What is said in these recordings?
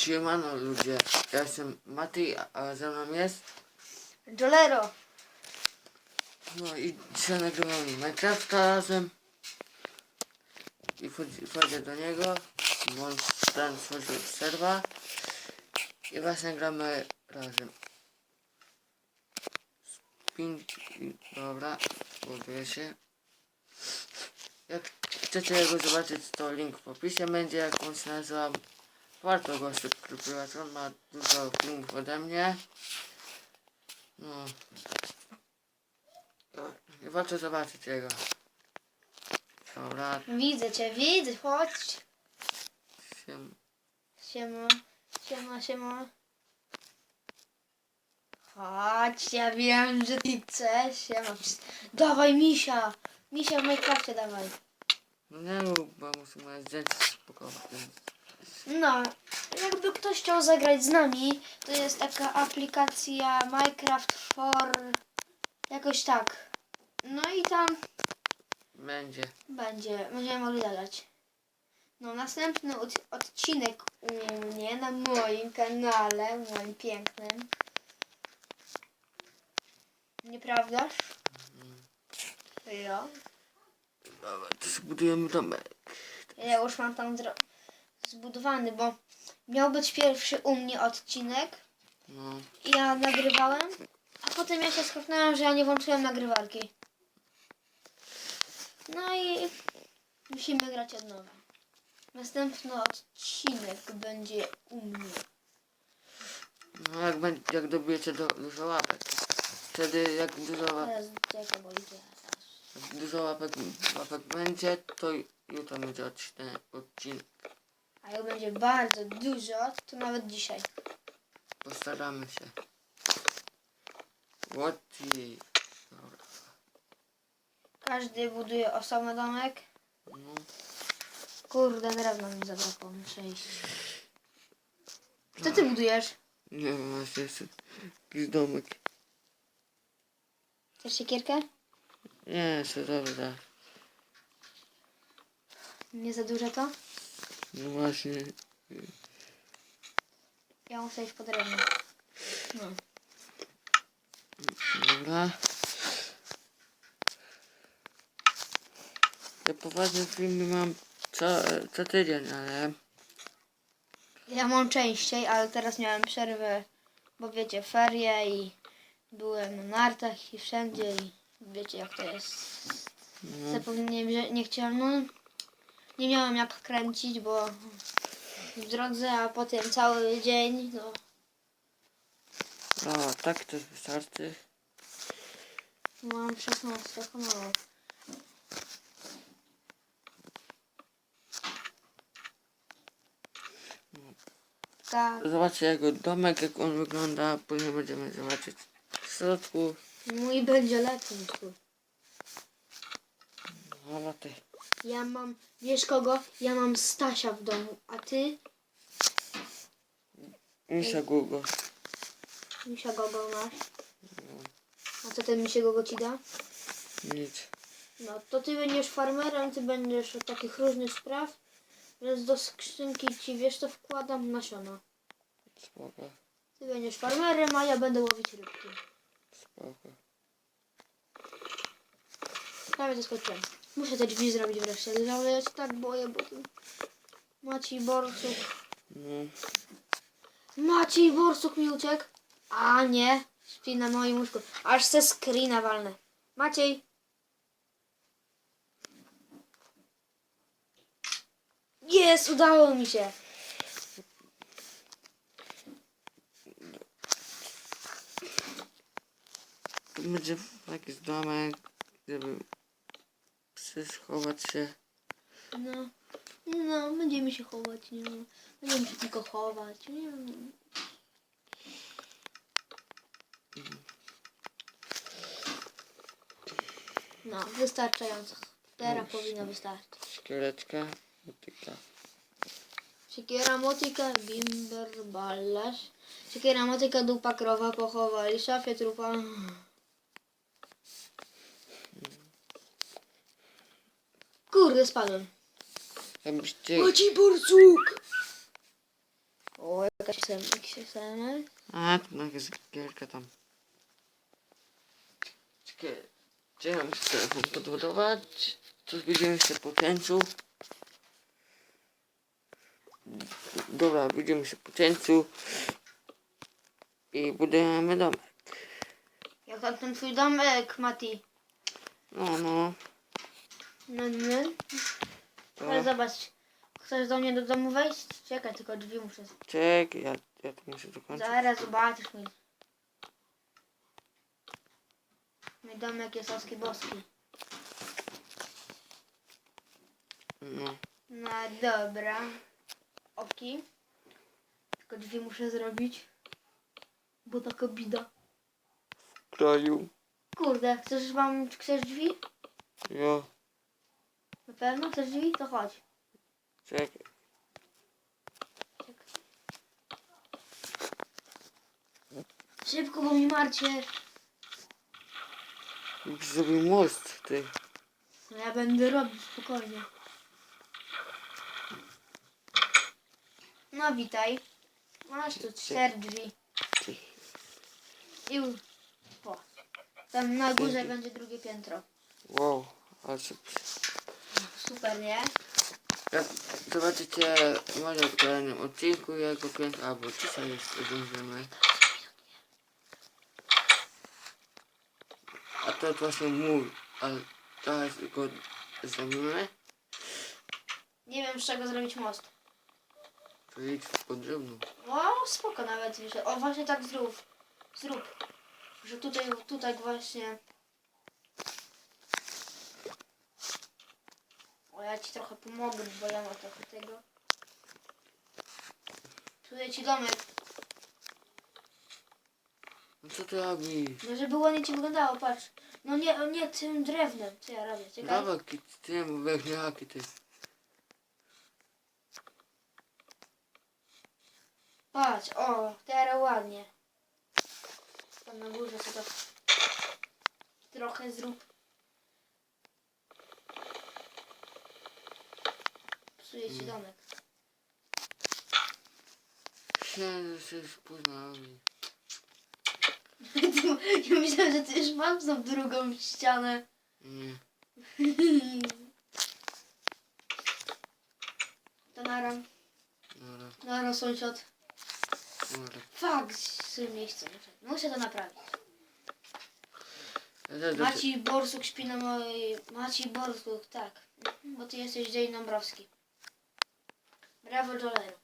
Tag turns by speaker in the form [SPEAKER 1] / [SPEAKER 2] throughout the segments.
[SPEAKER 1] Siemano ludzie, ja jestem Mati, a ze mną jest?
[SPEAKER 2] Jolero.
[SPEAKER 1] No i dzisiaj nagrywamy Minecrafta razem. I wchodzi- wchodzę do niego. Ten stworzył serwa. I właśnie gramy razem. Spin... Dobra, buduję się. Jak chcecie jego zobaczyć to link w opisie będzie jak on się nazywa Warto go subskrybować, on ma dużo filmów ode mnie No i warto zobaczyć jego. Dobra,
[SPEAKER 2] Widzę cię, widzę, chodź.
[SPEAKER 1] siem,
[SPEAKER 2] Siema, siema, siema. Chodź, ja wiem, że ty chcesz. Siema. Dawaj misia. Misia w Minecrafcie dawaj.
[SPEAKER 1] no nie bo muszę moje zdjęcie spakować.
[SPEAKER 2] No, jakby ktoś chciał zagrać z nami, to jest taka aplikacja Minecraft for... Jakoś tak. No i tam
[SPEAKER 1] Będzie.
[SPEAKER 2] będzie, będziemy mogli zagrać. No, następny od, odcinek u mnie na moim kanale, moim pięknym. Nieprawdaż? Ja.
[SPEAKER 1] Dobra, to zbudujemy domek.
[SPEAKER 2] Ja już mam tam zro- zbudowany, bo miał być pierwszy u mnie odcinek.
[SPEAKER 1] No,
[SPEAKER 2] i Ja nagrywałem, a potem ja się skapnąłem, że ja nie włączyłem nagrywarki. No i musimy grać od nowa. Następny odcinek będzie u mnie.
[SPEAKER 1] no jak, będzie, jak dobijecie do, dużo łapek. Wtedy jak dużo, łap,
[SPEAKER 2] Teraz jaka boli teraz.
[SPEAKER 1] jak dużo łapek, łapek będzie, to jutro będzie odcinek. odcinek.
[SPEAKER 2] A jak będzie bardzo dużo, to nawet dzisiaj.
[SPEAKER 1] Postaramy się. Dobra.
[SPEAKER 2] Każdy buduje osobny domek.
[SPEAKER 1] No.
[SPEAKER 2] Kurde, drewna mi zabrakło, muszę iść. Co ty budujesz?
[SPEAKER 1] Nie wiem, właśnie jest jakiś domek.
[SPEAKER 2] Chcesz siekierkę?
[SPEAKER 1] Nie, jeszcze dobra.
[SPEAKER 2] Nie za duże to?
[SPEAKER 1] No właśnie.
[SPEAKER 2] Ja muszę iść po drewno. No.
[SPEAKER 1] Dobra. Te poważne filmy mam co, co tydzień, ale
[SPEAKER 2] Ja mam częściej, ale teraz miałem przerwę, bo wiecie, ferie i byłem na nartach i wszędzie i wiecie jak to jest.
[SPEAKER 1] no,
[SPEAKER 2] Zapomniałem, że nie chciałem, no nie miałem jak kręcić, bo w drodze, a potem cały dzień, no
[SPEAKER 1] no tak to wystarczy.
[SPEAKER 2] mam 16 honorów. Tak,
[SPEAKER 1] Zobaczcie jego domek, jak on wygląda, później będziemy zobaczyć w środku.
[SPEAKER 2] mój będzie lepiej twój.
[SPEAKER 1] No ty.
[SPEAKER 2] Ja mam, wiesz kogo? Ja mam Stasia w domu, a ty?
[SPEAKER 1] Misia Google.
[SPEAKER 2] Misia Gogo masz. A co ten Misia Gogo ci da?
[SPEAKER 1] Nic.
[SPEAKER 2] No to ty będziesz farmerem, ty będziesz od takich różnych spraw, więc do skrzynki ci wiesz co wkładam nasiona.
[SPEAKER 1] Spoko,
[SPEAKER 2] Ty będziesz farmerem, a ja będę łowić rybki.
[SPEAKER 1] spoko.
[SPEAKER 2] Prawie to skończyłem. Muszę te drzwi zrobić wreszcie, ale ja się tak boję, bo tu Maciej Borsuk.
[SPEAKER 1] No,
[SPEAKER 2] Maciej Borsuk mi uciekł. A nie, śpi na moim łóżku. Aż se screena. Maciej. Jest, udało mi się.
[SPEAKER 1] będzie jakiś domek, żeby psy schować się.
[SPEAKER 2] No, no, będziemy się chować, nie Będziemy się tylko chować, nie No, wystarczająco. Teraz powinno wystarczyć.
[SPEAKER 1] Szkieleczka, motyka.
[SPEAKER 2] Siekiera, motyka, bimber, ballasz. Siekiera, motyka, dupa, krowa, pochowali, szafie, trupa. Kurde, spadłem.
[SPEAKER 1] Jakbyście
[SPEAKER 2] Maciej Borsuk! SM, jakiś SMS.
[SPEAKER 1] A, no jest gierka tam. Czekaj, gdzie muszę telefon podładować? Tu widzimy się po cięciu. Dobra, widzimy się po cięciu. I budujemy dom.
[SPEAKER 2] Jak tam ten twój domek, Mati?
[SPEAKER 1] No, no.
[SPEAKER 2] Ale zobacz. Chcesz do mnie do domu wejść? Czekaj, tylko drzwi muszę.
[SPEAKER 1] czekaj, ja, ja to muszę dokończyć.
[SPEAKER 2] Zaraz zobaczysz mój. Mój domek jest oski boski.
[SPEAKER 1] No.
[SPEAKER 2] No dobra. Oki. Tylko drzwi muszę zrobić. Bo taka bida.
[SPEAKER 1] W kraju.
[SPEAKER 2] Kurde, chcesz wam, chcesz drzwi?
[SPEAKER 1] Ja.
[SPEAKER 2] Na pewno chcesz drzwi? To chodź.
[SPEAKER 1] Czekaj.
[SPEAKER 2] Szybko, bo mi marcie.
[SPEAKER 1] Już zrobił most, ty.
[SPEAKER 2] No ja będę robić spokojnie. No witaj. Masz tu cztery drzwi. I u- o. Tam na górze będzie drugie piętro.
[SPEAKER 1] Wow, ale szybko.
[SPEAKER 2] Super, nie?
[SPEAKER 1] Jak zobaczycie może w kolejnym odcinku jego pięć albo dzisiaj jeszcze zdążymy. A to jest właśnie mój, ale teraz go zrobimy.
[SPEAKER 2] Nie wiem z czego zrobić most.
[SPEAKER 1] To idź po drewno.
[SPEAKER 2] O, spoko nawet. O, właśnie tak zrób. Zrób. Że tutaj, tutaj właśnie... O, ja ci trochę pomogę, bo ja mam trochę tego. Tutaj ci domek.
[SPEAKER 1] No co ty robisz?
[SPEAKER 2] No żeby ładnie ci wyglądało, patrz. No nie, nie tym drewnem. Co ja robię? Czekaj.
[SPEAKER 1] Dawaj, tym wehniaki ty.
[SPEAKER 2] Patrz, o, teraz ładnie. Tam na górze sobie to trochę zrób. Psuje ci domek.
[SPEAKER 1] Się, się już późno
[SPEAKER 2] ja myślałem, że ty już mam tą drugą ścianę.
[SPEAKER 1] Nie,
[SPEAKER 2] To nara,
[SPEAKER 1] dobra,
[SPEAKER 2] nara sąsiad.
[SPEAKER 1] dobra.
[SPEAKER 2] Fuck, z tym miejscem. Muszę, to naprawić.
[SPEAKER 1] Do
[SPEAKER 2] Maciej Borsuk śpi na mojej... Maciej Borsuk, tak. Bo ty jesteś Jane Dąbrowski. Brawo, Jolero.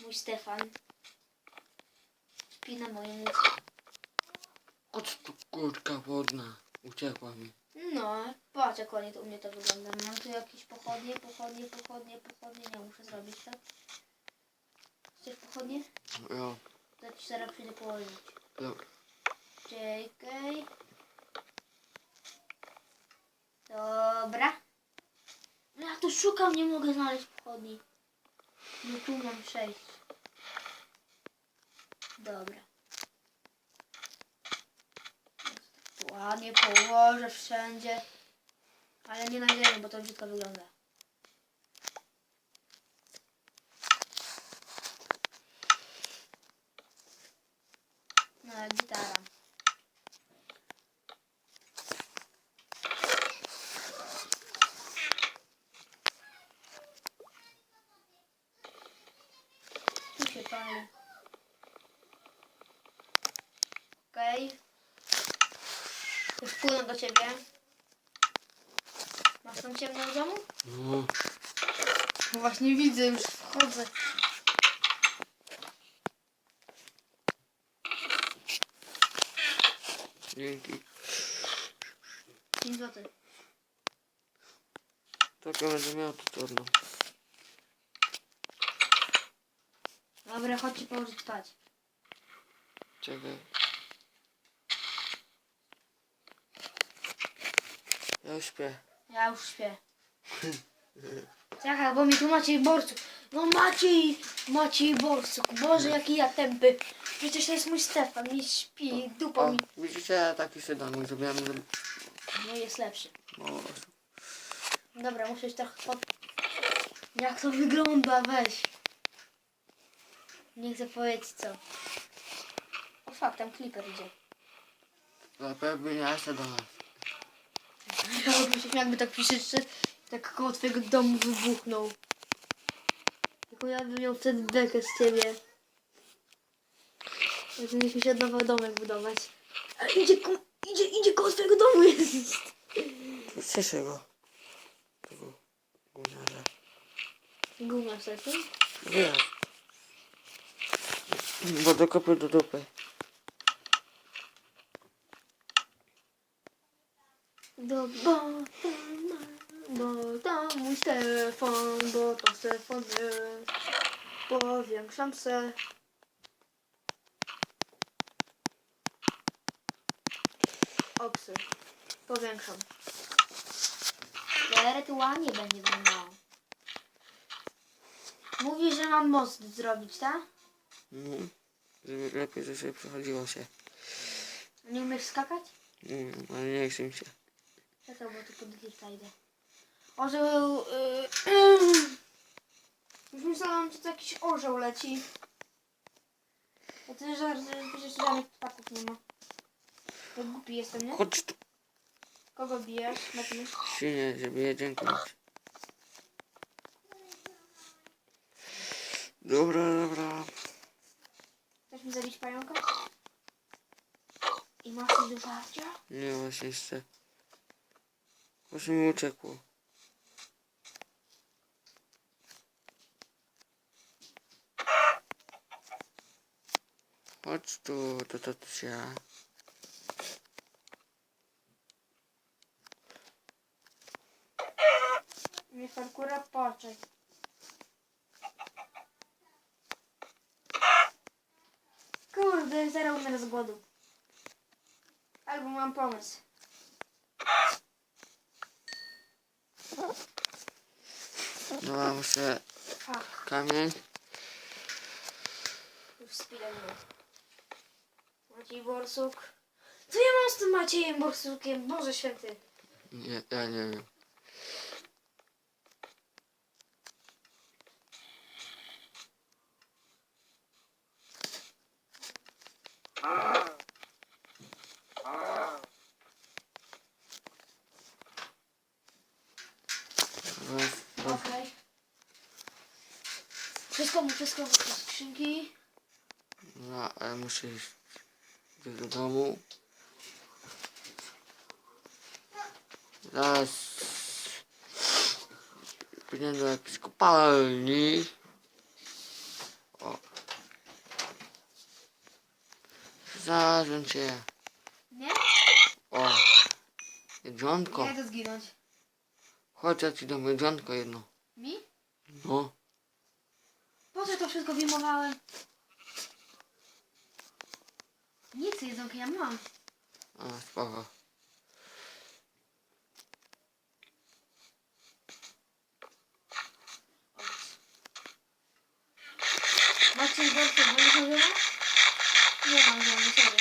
[SPEAKER 2] Mój Stefan. Śpi na moim łóżku.
[SPEAKER 1] Chodź tu kurka wodna. Uciekła mi.
[SPEAKER 2] No, patrz jak ładnie to u mnie to wygląda. Mam tu jakieś pochodnie, pochodnie, pochodnie, pochodnie. Nie muszę zrobić, tak? Chcesz pochodnie?
[SPEAKER 1] Ja,
[SPEAKER 2] To ci zaraz przyjdę położyć.
[SPEAKER 1] dobra.
[SPEAKER 2] Czekaj. Dobra. No Ja tu szukam, nie mogę znaleźć pochodni. No tu mam sześć. Dobra. Ładnie położę wszędzie. Ale nie na ziemi, bo to brzydko wygląda. No, jak gitara. Tu się pali. Okej. Już płynę do ciebie. Masz tam ciemno w domu?
[SPEAKER 1] No,
[SPEAKER 2] No właśnie widzę, już wchodzę.
[SPEAKER 1] dzięki.
[SPEAKER 2] 5 zł.
[SPEAKER 1] Tak ja będę miał to trudno.
[SPEAKER 2] Dobra, chodźcie położyć spać.
[SPEAKER 1] Czekaj. Ja już śpię.
[SPEAKER 2] Ja już śpię. Czekaj, bo mi tu Maciej Borsuk. No Maciej! Maciej Borsuk. Boże, jaki ja tępy. Przecież to jest mój Stefan. Mi śpi, dupa
[SPEAKER 1] O,
[SPEAKER 2] mi.
[SPEAKER 1] widzicie, ja taki sobie domek zrobiłem, żeby
[SPEAKER 2] No jest lepszy.
[SPEAKER 1] mało osób.
[SPEAKER 2] Dobra, muszę się trochę pod... Jak to wygląda, weź. Nie chcę powiedzieć co. O fakt, tam Clipper idzie.
[SPEAKER 1] Pewnie ja do nas.
[SPEAKER 2] Ja bym się jakby tak przyszedł, tak koło twojego domu wybuchnął. Tylko ja bym miał wtedy bekę z ciebie. Mi się nowy domek budować. Ale idzie, ko- idzie, idzie koło twojego domu jest.
[SPEAKER 1] Cieszę go. Tego gówniarza.
[SPEAKER 2] Gówno wtedy.
[SPEAKER 1] Wiesz. Bo dokopię do dupy.
[SPEAKER 2] Do bo bo to mój telefon, bo to telefon jest. Powiększam se. Oksy. Powiększam. Ewentualnie będzie wyglądało. Mówi, że mam most zrobić, tak?
[SPEAKER 1] Mhm. Żeby lepiej, że się przechodziło się.
[SPEAKER 2] Nie umiesz skakać?
[SPEAKER 1] Mm, ale nie chce mi się.
[SPEAKER 2] Czekaj, bo tu pod dirta idę. Orzeł... Yy, już myślałam, że to jakiś orzeł leci. A ty że przecież żadnych ptaków nie ma. Jak głupi jestem, nie?
[SPEAKER 1] Chodź tu.
[SPEAKER 2] Kogo bijesz? Mati?
[SPEAKER 1] Świnie, żeby je dziękować. Dobra, dobra.
[SPEAKER 2] Zabić pająka? I masz coś do żarcia?
[SPEAKER 1] Nie, właśnie chcę. Właśnie mi uciekło. Chodź tu, to to to się.
[SPEAKER 2] Nie parkura, poczekaj. Kurde, zaraz umrę z głodu. Albo mam pomysł.
[SPEAKER 1] No mam jeszcze
[SPEAKER 2] Fuck.
[SPEAKER 1] kamień.
[SPEAKER 2] Już spilę mnie. Maciej Borsuk. Co ja mam z tym Maciejem Borsukiem? Boże święty.
[SPEAKER 1] Nie, ja nie wiem. Weź, weź.
[SPEAKER 2] Okej. Wszystko mu, wszystko do skrzynki.
[SPEAKER 1] No, a ja muszę iść do domu. Zaraz pójdę do jakiejś kopalni. O. Znalazłem cię.
[SPEAKER 2] Nie?
[SPEAKER 1] O. Jedzonko.
[SPEAKER 2] Nie to zginąć.
[SPEAKER 1] Chodź, ja ci dam jedzonko jedno.
[SPEAKER 2] Mi?
[SPEAKER 1] No.
[SPEAKER 2] Co to wszystko wyjmowałem? Nic, jedzonka ja mam.
[SPEAKER 1] A, spoko.
[SPEAKER 2] Maciej Borsuk, bo nie chodziło? Nie mam żony, sorry.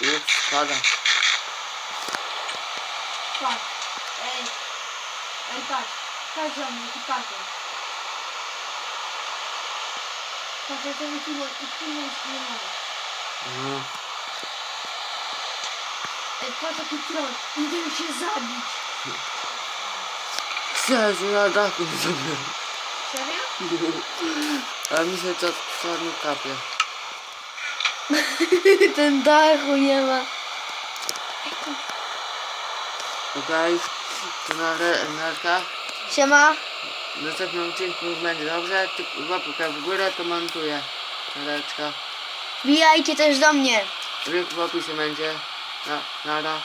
[SPEAKER 1] Już spada.
[SPEAKER 2] Patrz. Ej. Ej, patrz. Patrz za mnie, jaki patrz. To wypłynę i nie mogę.
[SPEAKER 1] No.
[SPEAKER 2] Ej, patrz jaki troll. Idę się zabić.
[SPEAKER 1] Chcę, że ja dachu nie zrobiłem.
[SPEAKER 2] Serio?
[SPEAKER 1] A mi się to nie kapie.
[SPEAKER 2] Ten dachu nie ma.
[SPEAKER 1] Okej, to na re- narka.
[SPEAKER 2] Siema.
[SPEAKER 1] W następnym odcinku będzie dobrze. Ty łapkę w górę to montuję. Nareczka.
[SPEAKER 2] Wbijajcie też do mnie.
[SPEAKER 1] Link w opisie będzie. Na, nara.